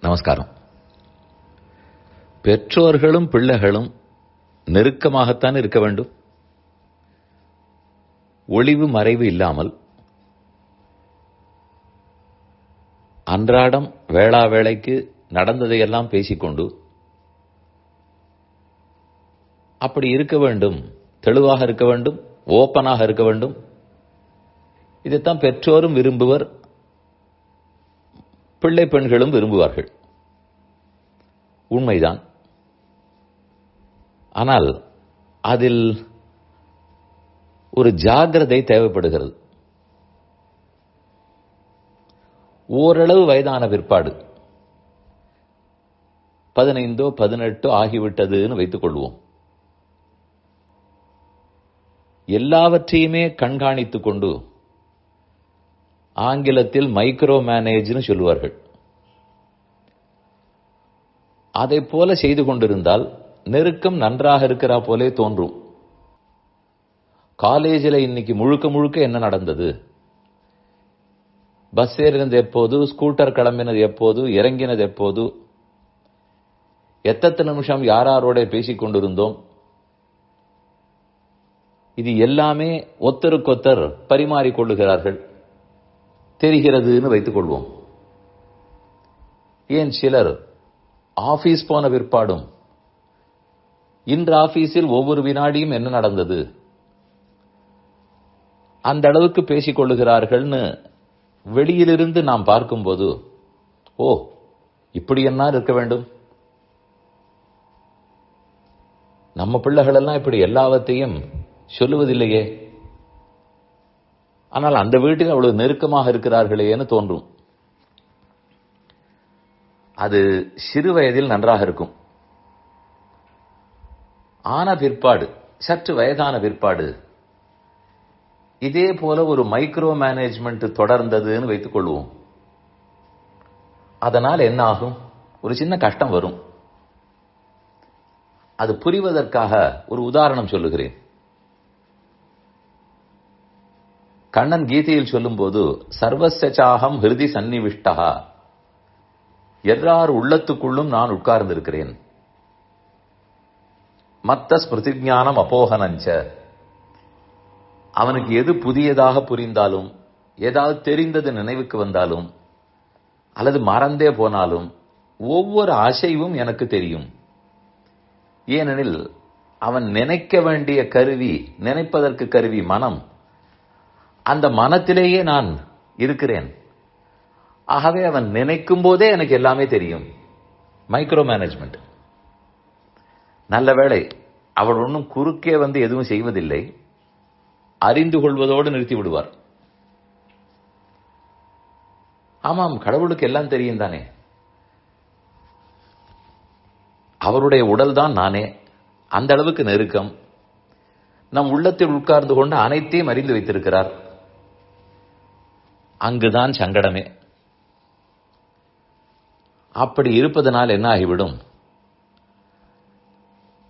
நமஸ்காரம். பெற்றோர்களும் பிள்ளைகளும் நெருக்கமாகத்தான் இருக்க வேண்டும். ஒளிவு மறைவு இல்லாமல் அன்றாடம் வேளா வேளைக்கு நடந்ததையெல்லாம் பேசிக்கொண்டு அப்படி இருக்க வேண்டும் தெளிவாக இருக்க வேண்டும் ஓப்பனாக இருக்க வேண்டும். இதைத்தான் பெற்றோரும் விரும்புவர். பிள்ளை பெண்களும் விரும்புவார்கள். உண்மைதான். ஆனால் அதில் ஒரு ஜாகிரதை தேவைப்படுகிறது. ஓரளவு வயதான பிற்பாடு பதினைந்தோ பதினெட்டோ ஆகிவிட்டதுன்னு வைத்துக் கொள்வோம். எல்லாவற்றையுமே கண்காணித்துக் கொண்டு ஆங்கிலத்தில் மைக்ரோ மேனேஜ்னு சொல்லுவார்கள். அதை போல செய்து கொண்டிருந்தால் நெருக்கம் நன்றாக இருக்கிறா போலே தோன்றும். காலேஜில் இன்னைக்கு முழுக்க முழுக்க என்ன நடந்தது? பஸ் ஏறினது எப்போது? ஸ்கூட்டர் கிளம்பினது எப்போது? இறங்கினது எப்போது? எத்தனை நிமிஷம் யாரோட பேசிக் கொண்டிருந்தோம்? இது எல்லாமே ஒத்தருக்கொத்தர் பரிமாறிக்கொள்ளுகிறார்கள் தெரிகிறதுன்னு வைத்துக் கொள்வோம் ஏன் சிலர் ஆபீஸ் போன பிற்பாடும் இன்று ஆபீஸில் ஒவ்வொரு வினாடியும் என்ன நடந்தது? அந்த அளவுக்கு பேசிக் கொள்ளுகிறார்கள்னு வெளியிலிருந்து நாம் பார்க்கும்போது ஓ இப்படி என்ன இருக்க வேண்டும்? நம்ம பிள்ளைகள் எல்லாம் இப்படி எல்லாவற்றையும் சொல்லுவதில்லையே. ஆனால் அந்த வீட்டில் அவ்வளவு நெருக்கமாக இருக்கிறார்களேன்னு தோன்றும். அது சிறு வயதில் நன்றாக இருக்கும். ஆன பிற்பாடு சற்று வயதான பிற்பாடு இதே போல ஒரு மைக்ரோ மேனேஜ்மெண்ட் தொடர்ந்ததுன்னு வைத்துக் கொள்வோம். அதனால் என்ன ஆகும்? ஒரு சின்ன கஷ்டம் வரும். அது புரிவதற்காக ஒரு உதாரணம் சொல்லுகிறேன். கண்ணன் கீதையில் சொல்லும்போது சர்வசச்சாகம் ஹிருதி சன்னிவிஷ்டா எல்லார் உள்ளத்துக்குள்ளும் நான் உட்கார்ந்திருக்கிறேன். மத்த ஸ்மிருதிஞானம் அப்போகனஞ்ச. அவனுக்கு எது புதியதாக புரிந்தாலும் ஏதாவது தெரிந்தது நினைவுக்கு வந்தாலும் அல்லது மறந்தே போனாலும் ஒவ்வொரு அசைவும் எனக்கு தெரியும். ஏனெனில் அவன் நினைக்க வேண்டிய கருவி நினைப்பதற்கு கருவி மனம். அந்த மனத்திலேயே நான் இருக்கிறேன். ஆகவே அவன் நினைக்கும் போதே எனக்கு எல்லாமே தெரியும். மைக்ரோ மேனேஜ்மெண்ட் நல்ல வேளை அவள் ஒன்றும் குறுக்கே வந்து எதுவும் செய்வதில்லை. அறிந்து கொள்வதோடு நிறுத்தி விடுவார். ஆமாம் கடவுளுக்கு எல்லாம் தெரியும் தானே. அவருடைய உடல் தான் நானே. அந்த அளவுக்கு நெருக்கம். நம் உள்ளத்தில் உட்கார்ந்து கொண்டு அனைத்தையும் அறிந்து வைத்திருக்கிறார். அங்குதான் சங்கடமே. அப்படி இருப்பதனால் என்ன ஆகிவிடும்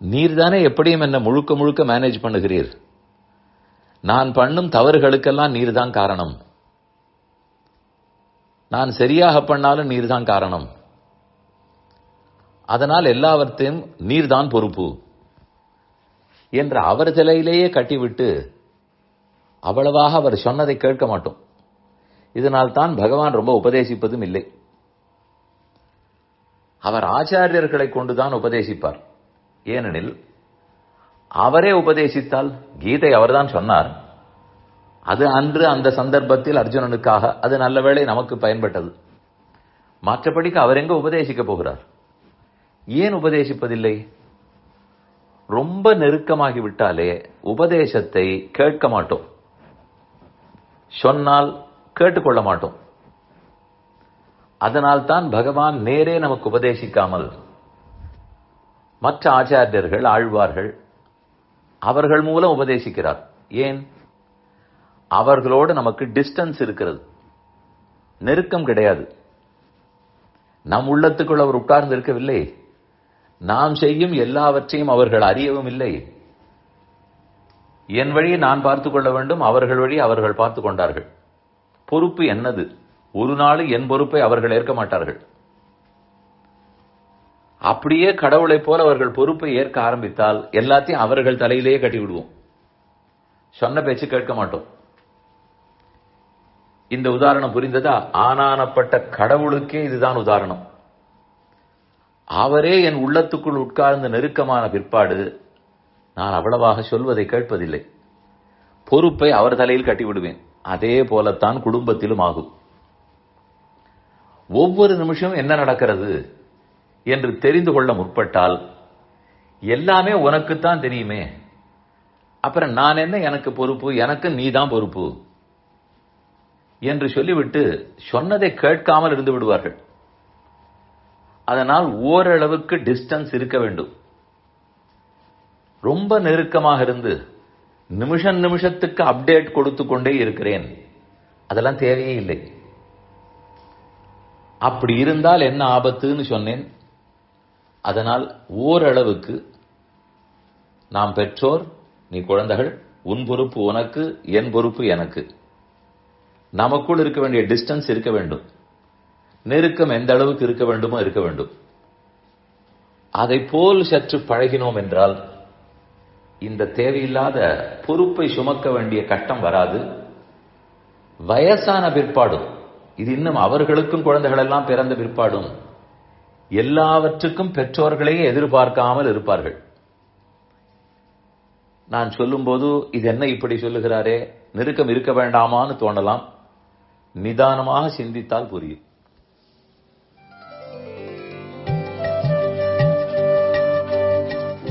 நீர்தானே எப்படியும் என்ன முழுக்க முழுக்க மேனேஜ் பண்ணுகிறீர். நான் பண்ணும் தவறுகளுக்கெல்லாம் நீர்தான் காரணம். நான் சரியாக பண்ணாலும் நீர்தான் காரணம். அதனால் எல்லாவற்றையும் நீர்தான் பொறுப்பு. என்ற அவர் தலையிலேயே கட்டிவிட்டு அவ்வளவாக அவர் சொன்னதை கேட்க மாட்டோம். இதனால் தான் பகவான் ரொம்ப உபதேசிப்பதும் இல்லை. அவர் ஆச்சாரியர்களை கொண்டுதான் உபதேசிப்பார். ஏனெனில் அவரே உபதேசித்தால் கீதை அவர்தான் சொன்னார். அது அன்று அந்த சந்தர்ப்பத்தில் அர்ஜுனனுக்காக அது நல்ல வேளை நமக்கு பயன்பட்டது. மற்றபடிக்கு அவர் எங்க உபதேசிக்க போகிறார்? ஏன் உபதேசிப்பதில்லை? ரொம்ப நெருக்கமாகி விட்டாலே உபதேசத்தை கேட்க மாட்டோம். சொன்னால் கேட்டுக்கொள்ள மாட்டோம் அதனால் தான் பகவான் நேரே நமக்கு உபதேசிக்காமல் மற்ற ஆச்சாரியர்கள் ஆழ்வார்கள் அவர்கள் மூலம் உபதேசிக்கிறார். ஏன்? அவர்களோடு நமக்கு டிஸ்டன்ஸ் இருக்கிறது. நெருக்கம் கிடையாது. நம் உள்ளத்துக்குள் அவர் உட்கார்ந்து இருக்கவில்லை. நாம் செய்யும் எல்லாவற்றையும் அவர்கள் அறியவும் இல்லை. என் வழியை நான் பார்த்துக் கொள்ள வேண்டும் அவர்கள் வழி அவர்கள் பார்த்துக் கொண்டார்கள். பொறுப்பு என்னது? ஒரு நாள் என் பொறுப்பை அவர்கள் ஏற்க மாட்டார்கள். அப்படியே கடவுளைப் போல அவர்கள் பொறுப்பை ஏற்க ஆரம்பித்தால் எல்லாத்தையும் அவர்கள் தலையிலேயே கட்டி விடுவோம் சொன்ன பேச்சு கேட்க மாட்டோம். இந்த உதாரணம் புரிந்ததா? ஆனானப்பட்ட கடவுளுக்கே இதுதான் உதாரணம். அவரே என் உள்ளத்துக்குள் உட்கார்ந்து நெருக்கமான பிற்பாடு நான் அவ்வளவாக சொல்வதை கேட்பதில்லை. பொறுப்பை அவர் தலையில் கட்டிவிடுவேன். அதே போலத்தான் குடும்பத்திலும் ஆகும். ஒவ்வொரு நிமிஷம் என்ன நடக்கிறது என்று தெரிந்து கொள்ள முற்பட்டால் எல்லாமே உனக்குத்தான் தெரியுமே. அப்புறம் நான் என்ன எனக்கு பொறுப்பு எனக்கு நீதான் பொறுப்பு என்று சொல்லிவிட்டு சொன்னதை கேட்காமல் இருந்து விடுவார்கள். அதனால் ஓரளவுக்கு டிஸ்டன்ஸ் இருக்க வேண்டும். ரொம்ப நெருக்கமாக இருந்து நிமிஷம் நிமிஷத்துக்கு அப்டேட் கொடுத்து கொண்டே இருக்கிறேன். அதெல்லாம் தேவையே இல்லை. அப்படி இருந்தால் என்ன ஆபத்துன்னு சொன்னேன். அதனால் ஓரளவுக்கு நாம் பெற்றோர் நீ குழந்தைகள் உன் பொறுப்பு உனக்கு என் பொறுப்பு எனக்கு. நமக்குள் இருக்க வேண்டிய டிஸ்டன்ஸ் இருக்க வேண்டும். நெருக்கம் எந்த அளவுக்கு இருக்க வேண்டுமோ இருக்க வேண்டும். அதை போல் சற்று பழகினோம் என்றால் இந்த தேவையில்லாத பொறுப்பை சுமக்க வேண்டிய கட்டம் வராது. வயசான பிற்பாடும் இது இன்னும் அவர்களுக்கும் குழந்தைகள் எல்லாம் பிறந்த பிற்பாடும் எல்லாவற்றுக்கும் பெற்றோர்களையே எதிர்பார்க்காமல் இருப்பார்கள். நான் சொல்லும்போது இது என்ன இப்படி சொல்லுகிறாரே? நெருக்கம் இருக்க வேண்டாமான்னு தோணலாம். நிதானமாக சிந்தித்தால் புரியும்.